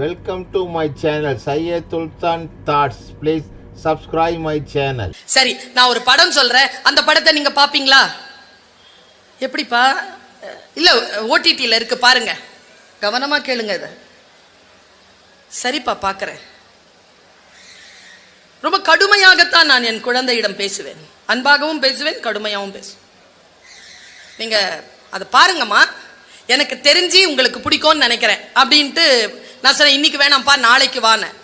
Welcome to my channel Syed துல்தான் thoughts please subscribe my channel சரி நான் ஒரு படம் சொல்கிறேன் அந்த படத்தை நீங்கள் பார்ப்பீங்களா எப்படிப்பா? இல்லை ஓடிடியில் இருக்கு பாருங்க. கவனமாக கேளுங்க இதை. சரிப்பா பார்க்குறேன் ரொம்ப கடுமையாகத்தான் நான் என் குழந்தையிடம் பேசுவேன். அன்பாகவும் பேசுவேன் கடுமையாகவும் பேசுவேன். நீங்கள் அதை பாருங்கம்மா. எனக்கு தெரிஞ்சு உங்களுக்கு பிடிக்கும்னு நினைக்கிறேன். அப்படின்ட்டு நான் சொன்னேன் இன்னைக்கு வேணாம்ப்பா நாளைக்கு வானேன்.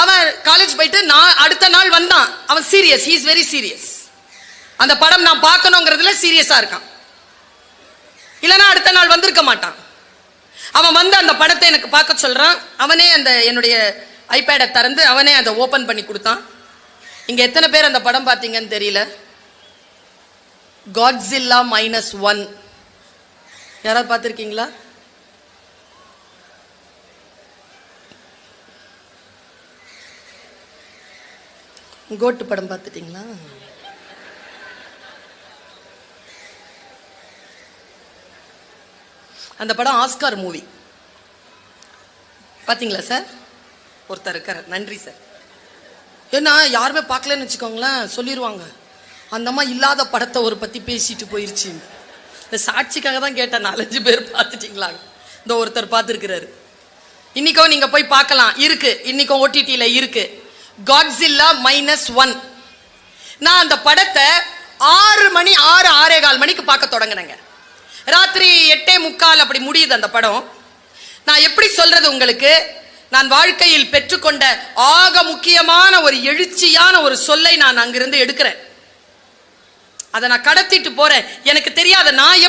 அவன் காலேஜ் போயிட்டு நான் அடுத்த நாள் வந்தான். அவன் serious he is very serious அந்த படம் நான் பார்க்கணுங்கிறதுல சீரியஸாக இருக்கான். இல்லைன்னா அடுத்த நாள் வந்திருக்க மாட்டான். அவன் வந்து அந்த படத்தை எனக்கு பார்க்க சொல்கிறான் அவனே அந்த என்னுடைய ஐபேடை திறந்து அவனே அதை ஓப்பன் பண்ணி கொடுத்தான். இங்கே எத்தனை பேர் அந்த படம் பார்த்தீங்கன்னு தெரியல. காட்ஸில்லா மைனஸ் ஒன் யாராவது பார்த்துருக்கீங்களா? கோட்டு படம் பார்த்துட்டிங்களா? அந்த படம் ஆஸ்கார் மூவி. பார்த்தீங்களா சார்? ஒருத்தர் இருக்கார். நன்றி சார். ஏன்னா யாருமே பார்க்கலன்னு வச்சுக்கோங்களேன் சொல்லிடுவாங்க அந்த அம்மா இல்லாத படத்தை ஒரு பற்றி பேசிட்டு போயிடுச்சு இந்த சாட்சிக்காக தான் கேட்டேன் நாலஞ்சு பேர் பார்த்துட்டிங்களா? இந்த ஒருத்தர் பார்த்துருக்கிறாரு. இன்னைக்கும் நீங்கள் போய் பார்க்கலாம். இருக்கு. இன்றைக்கும் ஓடிடியில் இருக்குது காட்ஸில்லா மைனஸ் ஒன் நான் அந்த படத்தை ஆறு மணி ஆறு ஆறே கால் மணிக்கு பார்க்க தொடங்கினேங்க. ராத்திரி எட்டே முக்கால் அப்படி முடியுது அந்த படம். நான் எப்படி சொல்றது உங்களுக்கு? நான் வாழ்க்கையில் பெற்றுக்கொண்ட ஆக முக்கியமான ஒரு எழுச்சியான ஒரு சொல்லை நான் அங்கிருந்து எடுக்கிறேன். அதை நான் கடத்திட்டு போறேன். எனக்கு தெரியாத நான்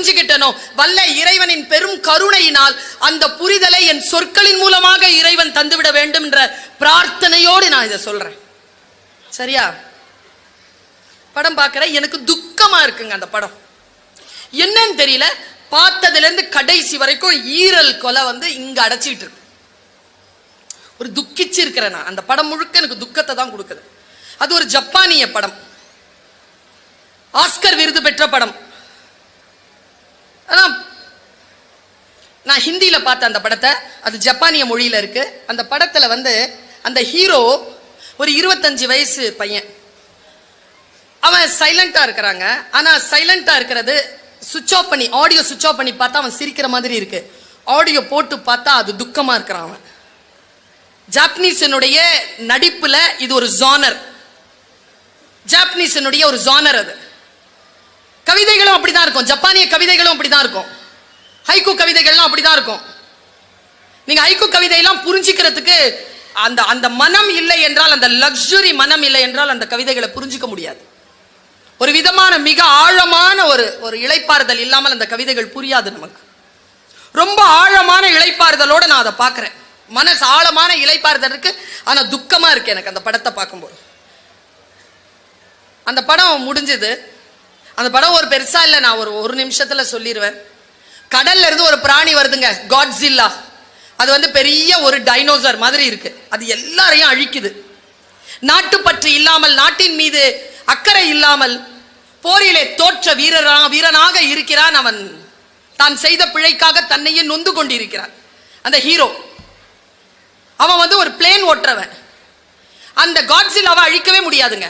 புரிஞ்சுக்கிட்டனோ வல்ல இறைவனின் பெரும் கருணையினால் அந்த புரிதலை என் சொற்களின் மூலமாக இறைவன் தந்துவிட வேண்டும் என்ற பிரார்த்தனையோடு நான் இதை சொல்றேன். சரியா? படம் பார்க்கறேன் எனக்கு துக்கமா இருக்குங்க அந்த படம். என்னன்னு தெரியல. பார்த்ததுலேருந்து கடைசி வரைக்கும் ஈரல் கொலை வந்து இங்க அடைச்சிட்டு இருக்கு. ஒரு துக்கிச்சு இருக்கிறேன் நான். அந்த படம் முழுக்க எனக்கு துக்கத்தை தான் கொடுக்குது. அது ஒரு ஜப்பானிய படம். ஆஸ்கர் விருது பெற்ற படம். நான் ஹிந்தியில் பார்த்தேன் அந்த படத்தை அது ஜப்பானிய மொழியில் இருக்கு. அந்த படத்தில் வந்து அந்த ஹீரோ ஒரு இருபத்தஞ்சு வயசு பையன். அவன் சைலண்ட்டாக இருக்கிறாங்க. ஆனால் சைலண்ட்டாக இருக்கிறது சுவிட்ச் ஆஃப் பண்ணி ஆடியோ சுவிட்ச் ஆஃப் பண்ணி பார்த்தா அவன் சிரிக்கிற மாதிரி இருக்கு. ஆடியோ போட்டு பார்த்தா அது துக்கமாக இருக்கிறான் அவன். ஜாப்பனீஸனுடைய நடிப்பில் இது ஒரு ஜானர் ஜாப்பனீஸனுடைய ஒரு ஜானர் அது. கவிதைகளும் அப்படிதான் இருக்கும். ஜப்பானிய கவிதைகளும் அப்படிதான் இருக்கும். ஹைக்கூ கவிதைகள்லாம் அப்படிதான் இருக்கும் நீங்க ஹைக்கூ கவிதையெல்லாம் புரிஞ்சுக்கிறதுக்கு அந்த அந்த மனம் இல்லை என்றால் அந்த லக்ஸுரி மனம் இல்லை என்றால் அந்த கவிதைகளை புரிஞ்சிக்க முடியாது ஒரு விதமான மிக ஆழமான ஒரு ஒரு இழைப்பாறுதல் இல்லாமல் அந்த கவிதைகள் புரியாது நமக்கு. ரொம்ப ஆழமான இழைப்பாறுதலோட நான் அதை பார்க்குறேன். மனசு ஆழமான இழைப்பாறுதல் இருக்கு. ஆனால் துக்கமாக இருக்கு எனக்கு அந்த படத்தை பார்க்கும்போது. அந்த படம் முடிஞ்சது. அந்த படம் ஒரு பெருசா இல்லை நான் ஒரு ஒரு நிமிஷத்தில் சொல்லிடுவேன் கடல்ல இருந்து ஒரு பிராணி வருதுங்க காட்ஸில்லா அது வந்து பெரிய ஒரு டைனோசர் மாதிரி இருக்கு. அது எல்லாரையும் அழிக்குது. நாட்டுப்பற்று இல்லாமல் நாட்டின் மீது அக்கறை இல்லாமல் போரிலே தோற்ற வீரரா வீரனாக இருக்கிறான் அவன். தான் செய்த பிழைக்காக தன்னையே நொந்து கொண்டிருக்கிறான். அந்த ஹீரோ அவன் வந்து ஒரு பிளேன் ஓட்டுறவன். அந்த காட்ஸில் அவன் அழிக்கவே முடியாதுங்க.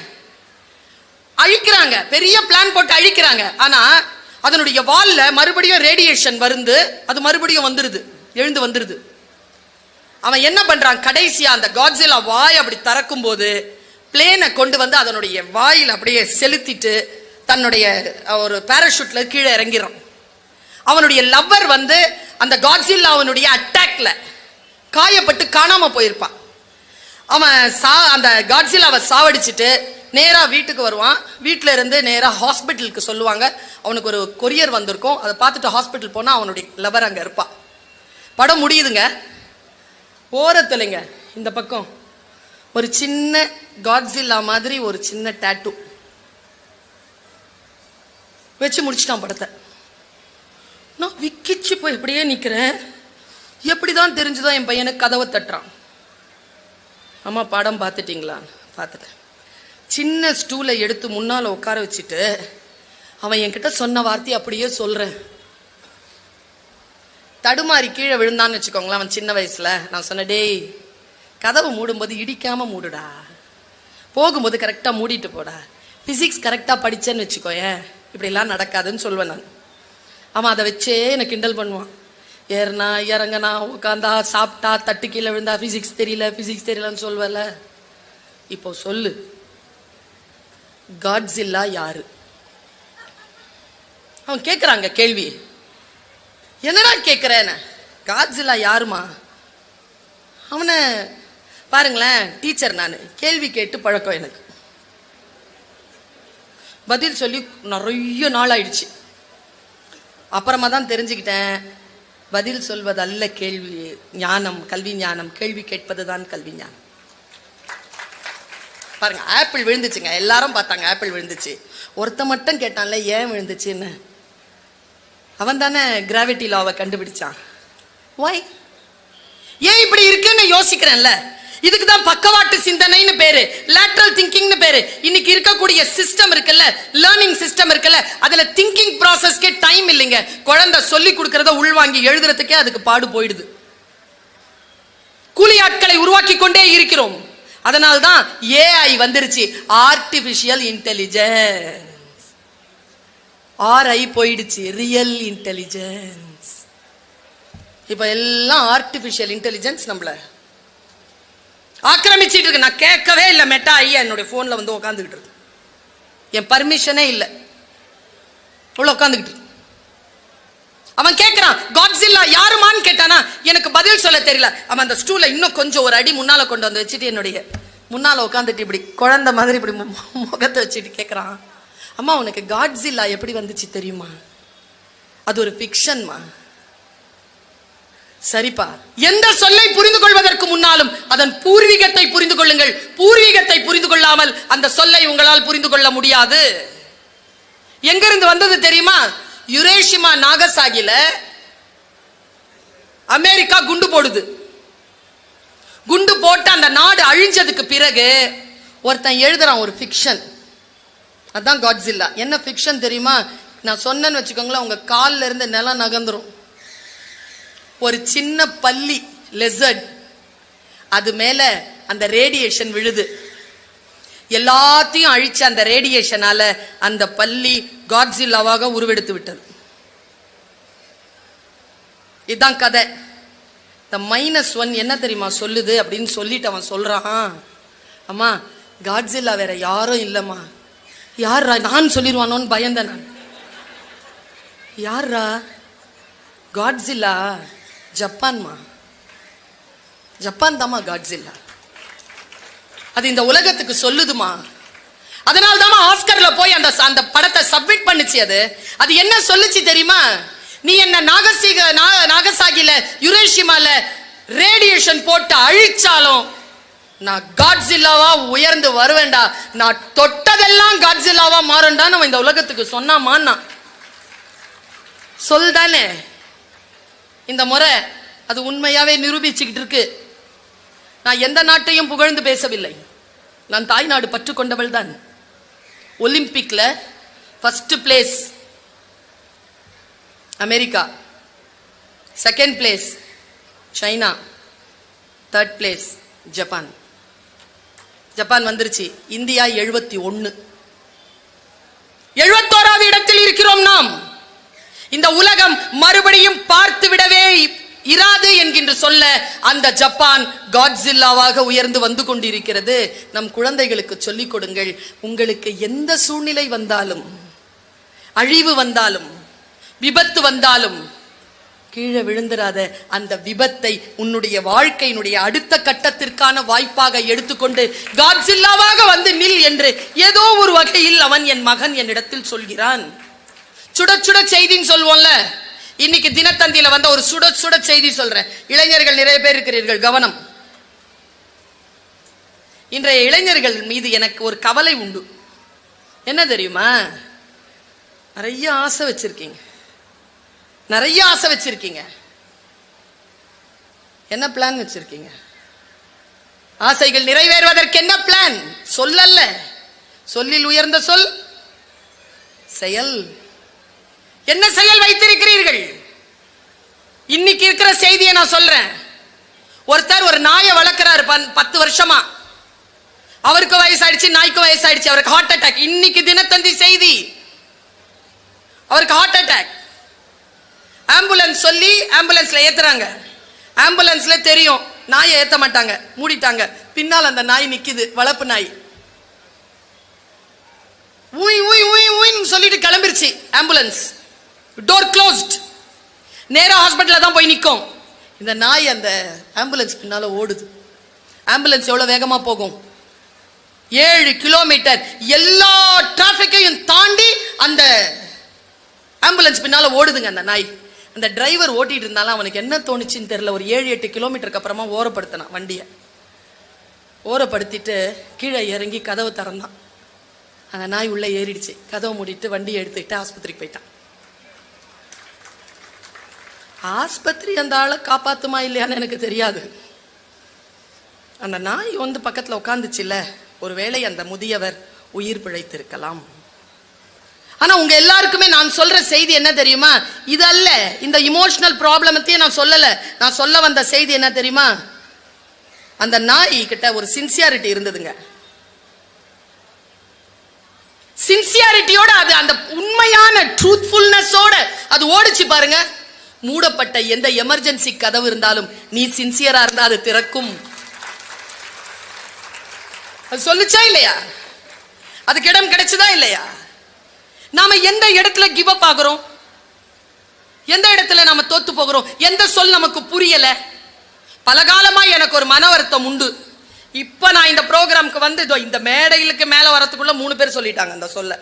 அழிக்கிறாங்க. பெரிய பிளான் போட்டு அழிக்கிறாங்க. ஆனால் அதனுடைய வால்ல மறுபடியும் ரேடியேஷன் வந்து அது மறுபடியும் வந்துருது எழுந்து வந்துருது. அவன் என்ன பண்றான்? கடைசியா அந்த காட்ஸிலா வாய் அப்படி திறக்கும் போது பிளேனை கொண்டு வந்து அதனுடைய வாயில் அப்படியே செலுத்திட்டு தன்னுடைய ஒரு பேராஷூட்டில் கீழே இறங்கிறான் அவனுடைய லவ்வர் வந்து அந்த காட்ஸில்லாவனுடைய அட்டாக்ல காயப்பட்டு காணாம போயிருப்பான். அவன் சா அந்த காட்ஸில்லாவை சாவடிச்சிட்டு நேராக வீட்டுக்கு வருவான். வீட்டில் இருந்து நேராக ஹாஸ்பிட்டலுக்கு சொல்லுவாங்க. அவனுக்கு ஒரு கொரியர் வந்திருக்கும். அதை பார்த்துட்டு ஹாஸ்பிட்டல் போனால் அவனுடைய லவர் அங்கே இருப்பான் படம் முடியுதுங்க. ஓரத்துலைங்க இந்த பக்கம். ஒரு சின்ன காட்ஸில்லா மாதிரி ஒரு சின்ன டேட்டு வச்சு முடிச்சிட்டான் படத்தை. நான் விக்கிச்சு போய் இப்படியே நிற்கிறேன் எப்படி தான் தெரிஞ்சுதான் என் பையனுக்கு கதவை தட்டுறான். அம்மா படம் பார்த்துட்டிங்களா? பார்த்துட்டேன். சின்ன ஸ்டூலை எடுத்து முன்னால் உட்கார வச்சுட்டு அவன் என்கிட்ட சொன்ன வார்த்தையை அப்படியே சொல்கிறேன் தடுமாறி கீழே விழுந்தான்னு வச்சுக்கோங்களேன் அவன் சின்ன வயசில். நான் சொன்னேன் டேய் கதவு மூடும்போது இடிக்காமல் மூடுடா. போகும்போது கரெக்டாக மூடிட்டு போடா. ஃபிசிக்ஸ் கரெக்டாக படித்தேன்னு வச்சுக்கோயேன் இப்படிலாம் நடக்காதுன்னு சொல்லுவேன் நான். அவன் அதை வச்சே என்னை கிண்டல் பண்ணுவான். ஏறுனா இறங்கனா உட்காந்தா சாப்பிட்டா தட்டு கீழே விழுந்தா ஃபிசிக்ஸ் தெரியல ஃபிசிக்ஸ் தெரியலன்னு சொல்வல இப்போ சொல்லு. காட்ஸில்லா யாரு? அவன் கேட்குறாங்க கேள்வி. என்னடா கேட்குறேன்னு காட்ஸில்லா யாருமா? அவனை பாருங்களேன் டீச்சர் நான். கேள்வி கேட்டு பழக்கம் எனக்கு. பதில் சொல்லி நிறைய நாள் ஆயிடுச்சு. அப்புறமா தான் தெரிஞ்சுக்கிட்டேன். பதில் சொல்வதல்ல கேள்வி ஞானம் கல்வி ஞானம். கேள்வி கேட்பது தான் கல்வி ஞானம். பாருங்கள் ஆப்பிள் விழுந்துச்சுங்க. எல்லாரும் பார்த்தாங்க ஆப்பிள் விழுந்துச்சு. ஒருத்த மட்டும் கேட்டான்ல ஏன் விழுந்துச்சுன்னு? அவன் தானே கிராவிட்டி லாவை கண்டுபிடிச்சான். ஒய் ஏன் இப்படி இருக்குன்னு யோசிக்கிறேன்ல. இதுக்கு தான் பக்கவாட்டு சிந்தனைன்னு பேரு லேட்ரல் திங்கிங்னு பேரு. இன்னைக்கு இருக்கக்கூடிய சிஸ்டம் இருக்குல்ல லேர்னிங் சிஸ்டம் இருக்குல்ல அதுல திங்கிங் ப்ராசஸ்க்கே டைம் இல்லைங்க. குழந்தை சொல்லி கொடுக்கறத உள்வாங்கி எழுதுறதுக்கே அதுக்கு பாடு போயிடுது. கூலி ஆட்களை உருவாக்கி கொண்டே இருக்கிறோம். அதனால்தான் ஏஐ வந்துருச்சு. ஆர்டிபிஷியல் இன்டெலிஜென்ஸ் ஆர்ஐ போயிடுச்சு. ரியல் இன்டெலிஜென்ஸ் இப்போ எல்லாம் ஆர்டிபிஷியல் இன்டெலிஜென்ஸ் நம்மள ஆக்கிரமிச்சிட்டு இருக்கு. நான் கேட்கவே இல்லை மெட்டா ஐயா என்னுடைய ஃபோனில் வந்து உட்காந்துக்கிட்டு இருக்கு. என் பர்மிஷனே இல்லை. உள்ள உட்காந்துக்கிட்டு அவன் கேட்கிறான் காட்ஸில்லா யாருமான்னு கேட்டானா எனக்கு பதில் சொல்ல தெரியல. அவன் அந்த ஸ்டூல இன்னும் கொஞ்சம் ஒரு அடி முன்னால கொண்டு வந்து வச்சுட்டு என்னுடைய முன்னால உட்காந்துட்டு இப்படி குழந்தை மாதிரி இப்படி மு- முகத்தை வச்சுட்டு கேட்குறான் அம்மா உனக்கு காட்ஸில்லா எப்படி வந்துச்சு தெரியுமா? அது ஒரு ஃபிக்ஷன்மா சரிப்பா. எந்த சொல்லை புரிந்து கொள்வதற்கு முன்னாலும் அதன் பூர்வீகத்தை புரிந்து கொள்ளுங்கள் பூர்வீகத்தை புரிந்து கொள்ளாமல் அந்த சொல்லை உங்களால் புரிந்து கொள்ள முடியாது. எங்கிருந்து வந்தது தெரியுமா? யுரேஷிமா நாகசாகில அமெரிக்கா குண்டு போடுது. குண்டு போட்டு அந்த நாடு அழிஞ்சதுக்கு பிறகு ஒருத்தன் எழுதுறான் ஒரு ஃபிக்ஷன் அதுதான் காட்ஸில்லா என்ன ஃபிக்ஷன் தெரியுமா? நான் சொன்னேன்னு வச்சுக்கோங்களேன் உங்க கால்ல இருந்து நிலம் நகர்ந்துரும். ஒரு சின்ன பள்ளி லெசர்ட் அது மேல அந்த ரேடியேஷன் விழுது. எல்லாத்தையும் அழிச்ச அந்த ரேடியேஷனால அந்த பள்ளி காட்ஸில்லாவாக உருவெடுத்து விட்டது. இதுதான் கதை. இந்த மைனஸ் ஒன் என்ன தெரியுமா சொல்லுது அப்படின்னு சொல்லிட்டு அவன் சொல்றான். அம்மா காட்ஸில்லா வேற யாரும் இல்லம்மா. யார்ரா? நான் சொல்லிடுவானோன்னு பயந்தேன் நான். யார்ரா? காட்ஸில்லா ஜப்பான்மா ஜப்பான் தாம்மா காட்ஸில்லா அது இந்த உலகத்துக்கு சொல்லுதுமா? அதனால தான் ஆஸ்கர்ல போய் அந்த அந்த படத்தை சப்மிட் பண்ணுச்சு அது. அது என்ன சொல்லுச்சு தெரியுமா? நீ என்ன நாகசிக நாகசாகில யுரேஷிமால ரேடியேஷன் போட்டு அழிச்சாலும் நான் காட்ஸில்லாவா உயர்ந்து வருவேண்டா நான் தொட்டதெல்லாம் காட்ஸில்லாவா மாறண்டா அவன் இந்த உலகத்துக்கு சொன்னாமான்னா சொல் தானே இந்த முறை அது உண்மையாவே நிரூபிச்சுக்கிட்டு இருக்கு. நான் எந்த நாட்டையும் புகழ்ந்து பேசவில்லை. நான் தாய்நாடு பற்று கொண்டவள் தான் ஒலிம்பிக்ல first place America. Second place China. Third place Japan. Japan வந்துருச்சு. இந்தியா எழுபத்தி ஒன்று எழுபத்தோராவது இடத்தில் இருக்கிறோம் நாம். இந்த உலகம் மறுபடியும் பார்த்து விடவே இராது என்கின்ற சொல்ல அந்த ஜப்பான் காட்ஸில்லாவாக உயர்ந்து வந்து கொண்டிருக்கிறது. நம் குழந்தைகளுக்கு சொல்லிக் கொடுங்கள் உங்களுக்கு எந்த சூழ்நிலை வந்தாலும் அழிவு வந்தாலும் விபத்து வந்தாலும் கீழே விழுந்துராத அந்த விபத்தை உன்னுடைய வாழ்க்கையினுடைய அடுத்த கட்டத்திற்கான வாய்ப்பாக எடுத்துக்கொண்டு காட்ஸில்லாவாக வந்து நில் என்று ஏதோ ஒரு வகையில் அவன் என் மகன் என்னிடத்தில் சொல்கிறான். சுட சுட செய்தின்னு சொல்லுவோம்ல இன்னைக்கு தினத்தந்தியில வந்த ஒரு சுட சுட செய்தி சொல்றேன். இளைஞர்கள் நிறைய பேர் இருக்கிறீர்கள் கவனம். இன்றைய இளைஞர்கள் மீது எனக்கு ஒரு கவலை உண்டு. என்ன தெரியுமா? நிறைய ஆசை வச்சிருக்கீங்க. நிறைய ஆசை வச்சிருக்கீங்க. என்ன பிளான் வச்சிருக்கீங்க? ஆசைகள் நிறைவேறுவதற்கு என்ன பிளான் சொல்லல்ல. சொல்லில் உயர்ந்த சொல் செயல். என்ன செயல் வைத்திருக்கிறீர்கள்? இன்னைக்கு இருக்கிற செய்தியை நான் சொல்றேன். ஒருத்தர் ஒரு நாயை வளர்க்கிறாரு பன்- பத்து வருஷமா. அவருக்கு வயசாயிடுச்சு நாய்க்கு வயசாயிடுச்சு அவருக்கு ஹார்ட் அட்டாக் இன்னைக்கு தினத்தந்தி செய்தி. அவருக்கு ஹார்ட் அட்டாக் ஆம்புலன்ஸ் சொல்லி ஆம்புலன்ஸ்ல ஏத்துறாங்க. ஆம்புலன்ஸ்ல தெரியும் நாயை ஏத்த மாட்டாங்க மூடிட்டாங்க. பின்னால் அந்த நாய் நிக்குது வளர்ப்பு நாய். ஊய் ஊய் ஊய் ஊயின்னு சொல்லிட்டு கிளம்பிருச்சு ஆம்புலன்ஸ் டோர் க்ளோஸ்ட் நேராக ஹாஸ்பிட்டலில் தான் போய் நிற்கும் இந்த நாய் அந்த ஆம்புலன்ஸ் பின்னால் ஓடுது. ஆம்புலன்ஸ் எவ்வளோ வேகமாக போகும்? ஏழு கிலோமீட்டர் எல்லா டிராஃபிக்கையும் தாண்டி அந்த ஆம்புலன்ஸ் பின்னால் ஓடுதுங்க அந்த நாய். அந்த டிரைவர் ஓட்டிகிட்டு இருந்தாலும் அவனுக்கு என்ன தோணுச்சுன்னு தெரில ஒரு ஏழு எட்டு கிலோமீட்டருக்கு அப்புறமா ஓரப்படுத்தினான் வண்டியை. ஓரப்படுத்திட்டு கீழே இறங்கி கதவு திறந்தான். அந்த நாய் உள்ளே ஏறிடுச்சு. கதவை மூடிட்டு வண்டியை எடுத்துக்கிட்டு ஆஸ்பத்திரிக்கு போயிட்டான். ஆஸ்பத்திரி அந்த ஆளை காப்பாத்துமா இல்லையான்னு எனக்கு தெரியாது. அந்த நாய் வந்து பக்கத்துல உட்காந்துச்சுல்ல ஒருவேளை அந்த முதியவர் உயிர் பிழைத்திருக்கலாம். ஆனா உங்க எல்லாருக்குமே நான் சொல்ற செய்தி என்ன தெரியுமா? இது அல்ல இந்த இமோஷனல் ப்ராப்ளமத்தையும் நான் சொல்லல. நான் சொல்ல வந்த செய்தி என்ன தெரியுமா? அந்த நாய் கிட்ட ஒரு சின்சியாரிட்டி இருந்ததுங்க. சின்சியாரிட்டியோட அது அந்த உண்மையான ட்ரூத்ஃபுல்னஸோட அது ஓடிச்சு பாருங்க. மூடப்பட்ட எந்த எமர்ஜென்சி கதவு இருந்தாலும் நீ சின்சியரா இருந்தா அது திறக்கும். அது சொல்லுச்சா இல்லையா? அதுக்கு இடம் கிடைச்சதா இல்லையா? நாம எந்த இடத்துல கிவ் அப் ஆகுறோம்? எந்த இடத்துல நாம தோத்து போகிறோம்? எந்த சொல் நமக்கு புரியல? பலகாலமா எனக்கு ஒரு மன வருத்தம் உண்டு. இப்ப நான் இந்த ப்ரோக்ராம்க்கு வந்து இதோ இந்த மேடைகளுக்கு மேல வரத்துக்குள்ள மூணு பேர் சொல்லிட்டாங்க அந்த சொல்ல.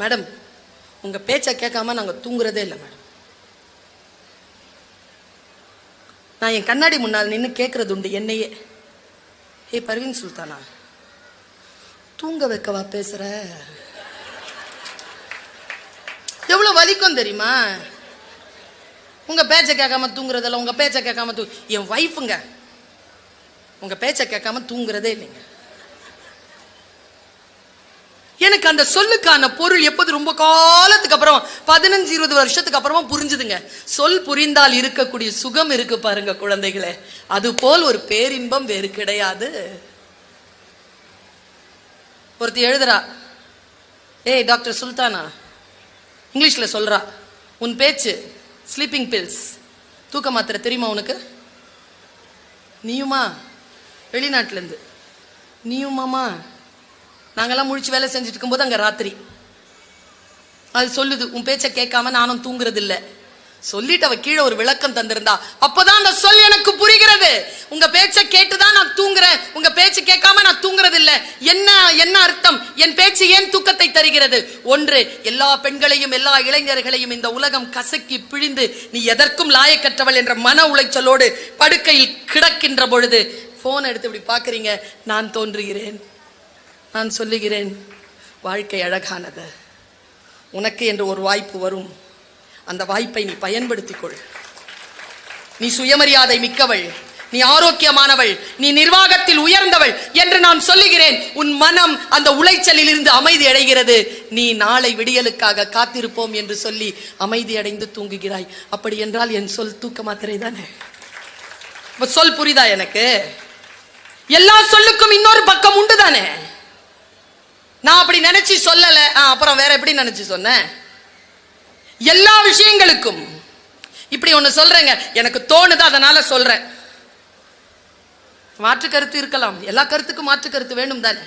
மேடம் உங்கள் பேச்சை கேட்காம நாங்கள் தூங்குறதே இல்லை மேடம். நான் என் கண்ணாடி முன்னால் நின்று கேட்கறது உண்டு என்னையே. ஏ பர்வீன் சுல்தானா தூங்க வைக்கவா பேசுகிற எவ்வளோ வலிக்கும் தெரியுமா? உங்கள் பேச்சை கேட்காம தூங்குறதில்ல உங்கள் பேச்சை கேட்காம தூ என் வைஃபுங்க உங்கள் பேச்சை கேட்காம தூங்குறதே இல்லைங்க. எனக்கு அந்த சொல்லுக்கான பொருள் எப்போது ரொம்ப காலத்துக்கு அப்புறம் பதினஞ்சு இருபது வருஷத்துக்கு அப்புறமா புரிஞ்சுதுங்க. சொல் புரிந்தால் இருக்கக்கூடிய சுகம் இருக்கு பாருங்க குழந்தைகளே. அது போல் ஒரு பேரின்பம் வேறு கிடையாது. ஒருத்தி எழுதுறா ஏய் டாக்டர் சுல்தானா? இங்கிலீஷ்ல சொல்றா உன் பேச்சு ஸ்லீப்பிங் பில்ஸ் தூக்க மாத்திரை தெரியுமா உனக்கு? நீயுமா? வெளிநாட்டிலேருந்து. நீயுமாமா நாங்கெல்லாம் முழிச்சு வேலை செஞ்சுட்டு இருக்கும்போது அங்கே ராத்திரி. அது சொல்லுது உன் பேச்சை கேட்காம நானும் தூங்குறது இல்லை சொல்லிட்டு அவ கீழே ஒரு விளக்கம் தந்திருந்தா அப்பதான் அந்த சொல் எனக்கு புரிகிறது. உங்க பேச்சை கேட்டுதான் நான் தூங்குறேன். உங்க பேச்சு கேட்காம நான் தூங்குறது இல்ல என்ன என்ன அர்த்தம்? என் பேச்சு ஏன் தூக்கத்தை தருகிறது? ஒன்று எல்லா பெண்களையும் எல்லா இளைஞர்களையும் இந்த உலகம் கசக்கி பிழிந்து நீ எதற்கும் லாயக்கற்றவள் என்ற மன உளைச்சலோடு படுக்கையில் கிடக்கின்ற பொழுது போன் எடுத்து இப்படி பாக்குறீங்க நான் தோன்றுகிறேன். நான் சொல்லுகிறேன் வாழ்க்கை அழகானது. உனக்கு என்று ஒரு வாய்ப்பு வரும். அந்த வாய்ப்பை நீ பயன்படுத்திக்கொள். நீ சுயமரியாதை மிக்கவள். நீ ஆரோக்கியமானவள். நீ நிர்வாகத்தில் உயர்ந்தவள் என்று நான் சொல்லுகிறேன். உன் மனம் அந்த உளைச்சலில் இருந்து அமைதி அடைகிறது. நீ நாளை விடியலுக்காக காத்திருப்போம் என்று சொல்லி அமைதி அடைந்து தூங்குகிறாய். அப்படி என்றால் என் சொல் தூக்க மாத்திரை தானே? சொல் புரிதா எனக்கு? எல்லா சொல்லுக்கும் இன்னொரு பக்கம் உண்டு தானே? நான் அப்படி நினைச்சு சொல்லல. ஆ, அப்புறம் வேற எப்படி நினைச்சு சொன்னேன்? எல்லா விஷயங்களுக்கும் இப்படி ஒன்று சொல்றேங்க. எனக்கு தோணுது அதனால சொல்றேன். மாற்று கருத்து இருக்கலாம். எல்லா கருத்துக்கும் மாற்று கருத்து வேணும் தானே?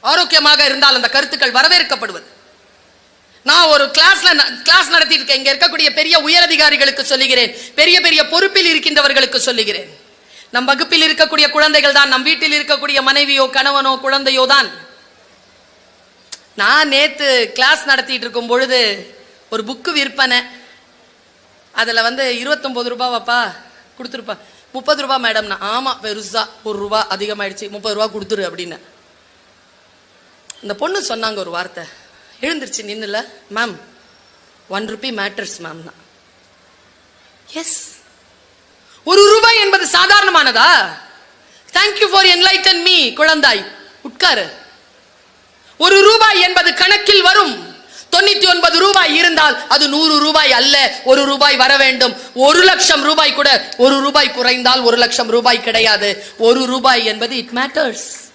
ஆரோக்கியமாக இருந்தால் அந்த கருத்துக்கள் வரவேற்கப்படுவது. நான் ஒரு கிளாஸ்ல கிளாஸ் நடத்திட்டு இருக்கேன். இங்க இருக்கக்கூடிய பெரிய உயரதிகாரிகளுக்கு சொல்லுகிறேன். பெரிய பெரிய பொறுப்பில் இருக்கின்றவர்களுக்கு சொல்லுகிறேன். நம் வகுப்பில் இருக்கக்கூடிய குழந்தைகள் தான் நம் வீட்டில் இருக்கக்கூடிய மனைவியோ கணவனோ குழந்தையோ தான். நான் நேத்து கிளாஸ் நடத்திட்டு இருக்கும் பொழுது ஒரு புக்கு விற்பனை. அதுல வந்து இருபத்தொன்பது ரூபாவாப்பா கொடுத்துருப்பா. முப்பது ரூபா மேடம்னா ஆமா பெருசா. ஒரு ரூபா அதிகமாயிடுச்சு. முப்பது ரூபா கொடுத்துரு அப்படின்னு. இந்த பொண்ணு சொன்னாங்க ஒரு வார்த்தை. எழுந்துருச்சு நின்னுல மேம் ஒன் ருபி மேட்டர்ஸ் மேம்னா எஸ் ஒரு ரூபாய் என்பது சாதாரணமானதா? Thank you for enlighten me குழந்தாய். உட்காரு. ஒரு ரூபாய் என்பது கணக்கில் வரும். தொண்ணூத்தி ஒன்பது ரூபாய் இருந்தால் அது நூறு ரூபாய் அல்ல ஒரு ரூபாய் வர வேண்டும். ஒரு லட்சம் ரூபாய் கூட ஒரு ரூபாய் குறைந்தால் ஒரு லட்சம் ரூபாய் கிடையாது. ஒரு ரூபாய் என்பது இட் மேட்டர்ஸ்